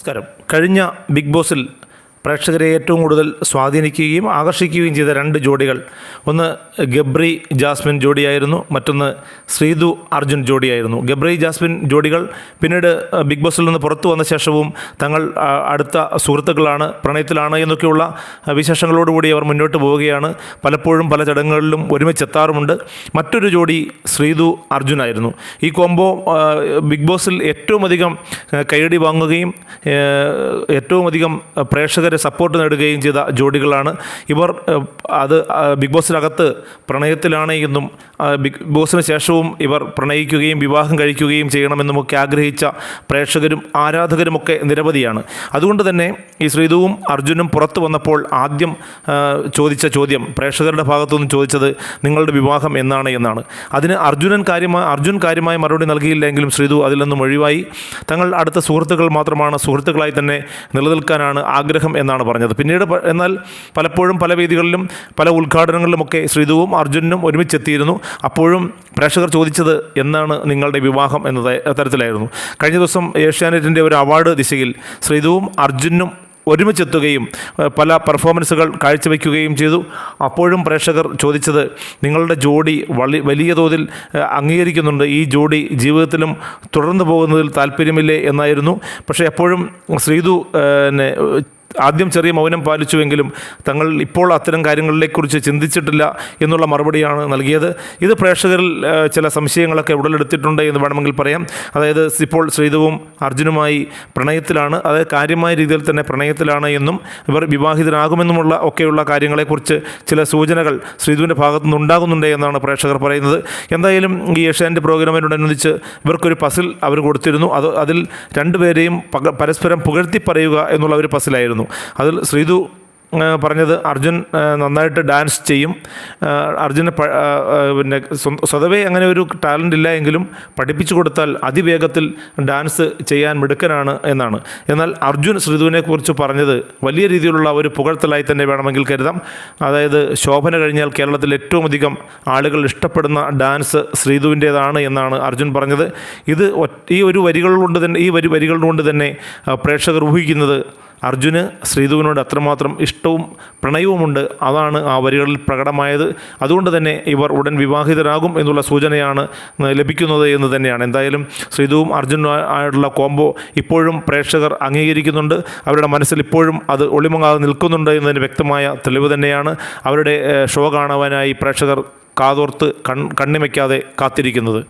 നമസ്കാരം. കഴിഞ്ഞ ബിഗ് ബോസിൽ പ്രേക്ഷകരെ ഏറ്റവും കൂടുതൽ സ്വാധീനിക്കുകയും ആകർഷിക്കുകയും ചെയ്ത രണ്ട് ജോഡികൾ. ഒന്ന് ഗബ്രി ജാസ്മിൻ ജോഡിയായിരുന്നു മറ്റൊന്ന് ശ്രീതു അർജുൻ ജോഡിയായിരുന്നു. ഗബ്രി ജാസ്മിൻ ജോഡികൾ പിന്നീട് ബിഗ് ബോസിൽ നിന്ന് പുറത്തു വന്ന ശേഷവും തങ്ങൾ അടുത്ത സുഹൃത്തുക്കളാണ് പ്രണയത്തിലാണ് എന്നൊക്കെയുള്ള വിശേഷങ്ങളോടുകൂടി അവർ മുന്നോട്ട് പോവുകയാണ്. പലപ്പോഴും പല ചടങ്ങുകളിലും ഒരുമിച്ച് എത്താറുമുണ്ട്. മറ്റൊരു ജോഡി ശ്രീതു അർജുനായിരുന്നു. ഈ കോംബോ ബിഗ് ബോസിൽ ഏറ്റവും അധികം കൈയടി വാങ്ങുകയും ഏറ്റവും അധികം പ്രേക്ഷകരെ സപ്പോർട്ട് നേടുകയും ചെയ്ത ജോഡികളാണ്. ഇവർ അത് ബിഗ് ബോസിനകത്ത് പ്രണയത്തിലാണ് എന്നും ബിഗ് ബോസിന് ശേഷവും ഇവർ പ്രണയിക്കുകയും വിവാഹം കഴിക്കുകയും ചെയ്യണമെന്നുമൊക്കെ ആഗ്രഹിച്ച പ്രേക്ഷകരും ആരാധകരുമൊക്കെ നിരവധിയാണ്. അതുകൊണ്ട് തന്നെ ഈ ശ്രീതുവും അർജുനും പുറത്തു വന്നപ്പോൾ ആദ്യം ചോദിച്ച ചോദ്യം പ്രേക്ഷകരുടെ ഭാഗത്തുനിന്ന് ചോദിച്ചത് നിങ്ങളുടെ വിവാഹം എന്നാണ് എന്നാണ്. അതിന് അർജുനൻ കാര്യമായ അർജുൻ കാര്യമായ മറുപടി നൽകിയില്ലെങ്കിലും ശ്രീതു അതിൽ നിന്നും ഒഴിവായി. തങ്ങൾ അടുത്ത സുഹൃത്തുക്കൾ മാത്രമാണ് സുഹൃത്തുക്കളായി തന്നെ നിലനിൽക്കാനാണ് ആഗ്രഹം എന്നാണ് പറഞ്ഞത്. പിന്നീട് എന്നാൽ പലപ്പോഴും പല വേദികളിലും പല ഉദ്ഘാടനങ്ങളിലുമൊക്കെ ശ്രീതുവും അർജുനും ഒരുമിച്ചെത്തിയിരുന്നു. അപ്പോഴും പ്രേക്ഷകർ ചോദിച്ചത് എന്നാണ് നിങ്ങളുടെ വിവാഹം എന്ന തരത്തിലായിരുന്നു. കഴിഞ്ഞ ദിവസം ഏഷ്യാനെറ്റിന്റെ ഒരു അവാർഡ് ദിശയിൽ ശ്രീതുവും അർജുനും ഒരുമിച്ചെത്തുകയും പല പെർഫോമൻസുകൾ കാഴ്ചവെക്കുകയും ചെയ്തു. അപ്പോഴും പ്രേക്ഷകർ ചോദിച്ചത് നിങ്ങളുടെ ജോഡി വളി വലിയ തോതിൽ അംഗീകരിക്കുന്നുണ്ട്. ഈ ജോഡി ജീവിതത്തിലും തുടർന്നു പോകുന്നതിൽ താല്പര്യമില്ലേ എന്നായിരുന്നു. പക്ഷേ എപ്പോഴും ശ്രീതു ആദ്യം ചെറിയ മൗനം പാലിച്ചുവെങ്കിലും തങ്ങൾ ഇപ്പോൾ അത്തരം കാര്യങ്ങളിലെക്കുറിച്ച് ചിന്തിച്ചിട്ടില്ല എന്നുള്ള മറുപടിയാണ് നൽകിയത്. ഇത് പ്രേക്ഷകരിൽ ചില സംശയങ്ങളൊക്കെ ഉടലെടുത്തിട്ടുണ്ട് എന്ന് വേണമെങ്കിൽ പറയാം. അതായത് ഇപ്പോൾ ശ്രീധവും അർജുനുമായി പ്രണയത്തിലാണ്. അതായത് കാര്യമായ രീതിയിൽ തന്നെ പ്രണയത്തിലാണ് എന്നും ഇവർ വിവാഹിതരാകുമെന്നുമുള്ള ഒക്കെയുള്ള കാര്യങ്ങളെക്കുറിച്ച് ചില സൂചനകൾ ശ്രീതുവിന്റെ ഭാഗത്തു നിന്ന് ഉണ്ടാകുന്നുണ്ട് എന്നാണ് പ്രേക്ഷകർ പറയുന്നത്. എന്തായാലും ഈ ഏഷ്യാന്റെ പ്രോഗ്രാമിനോടനുബന്ധിച്ച് ഇവർക്കൊരു പസിൽ അവർ കൊടുത്തിരുന്നു. അത് അതിൽ രണ്ടുപേരെയും പരസ്പരം പുകഴ്ത്തി പറയുക എന്നുള്ള ഒരു പസിലായിരുന്നു. അതിൽ ശ്രീതു പറഞ്ഞത് അർജുൻ നന്നായിട്ട് ഡാൻസ് ചെയ്യും. അർജുന് പിന്നെ സ്വതവേ അങ്ങനെ ഒരു ടാലന്റ് ഇല്ല എങ്കിലും പഠിപ്പിച്ചു കൊടുത്താൽ അതിവേഗത്തിൽ ഡാൻസ് ചെയ്യാൻ മിടുക്കനാണ് എന്നാണ്. എന്നാൽ അർജുൻ ശ്രീധുവിനെക്കുറിച്ച് പറഞ്ഞത് വലിയ രീതിയിലുള്ള ഒരു പുകഴ്ത്തലായി തന്നെ വേണമെങ്കിൽ കരുതാം. അതായത് ശോഭന കഴിഞ്ഞാൽ കേരളത്തിൽ ഏറ്റവും അധികം ആളുകൾ ഇഷ്ടപ്പെടുന്ന ഡാൻസ് ശ്രീധുവിന്റേതാണ് എന്നാണ് അർജുൻ പറഞ്ഞത്. ഇത് ഈ ഒരു വരികൾ കൊണ്ട് തന്നെ ഈ വരി വരികൾ കൊണ്ട് തന്നെ പ്രേക്ഷകർ ഊഹിക്കുന്നത് അർജുന് ശ്രീധുവിനോട് അത്രമാത്രം ഇഷ്ടവും പ്രണയവുമുണ്ട്. അതാണ് ആ വരികളിൽ പ്രകടമായത്. അതുകൊണ്ട് തന്നെ ഇവർ ഉടൻ വിവാഹിതരാകും എന്നുള്ള സൂചനയാണ് ലഭിക്കുന്നത് എന്ന് തന്നെയാണ്. എന്തായാലും ശ്രീധുവും അർജുനും ആയിട്ടുള്ള കോംബോ ഇപ്പോഴും പ്രേക്ഷകർ അംഗീകരിക്കുന്നുണ്ട്. അവരുടെ മനസ്സിൽ ഇപ്പോഴും അത് ഒളിമങ്ങാതെ നിൽക്കുന്നുണ്ട് എന്നതിന് വ്യക്തമായ തെളിവ് തന്നെയാണ്. അവരുടെ ഷോ കാണുവാനായി പ്രേക്ഷകർ കാതോർത്ത് കൺ കണ്ണിമയ്ക്കാതെ കാത്തിരിക്കുന്നത്.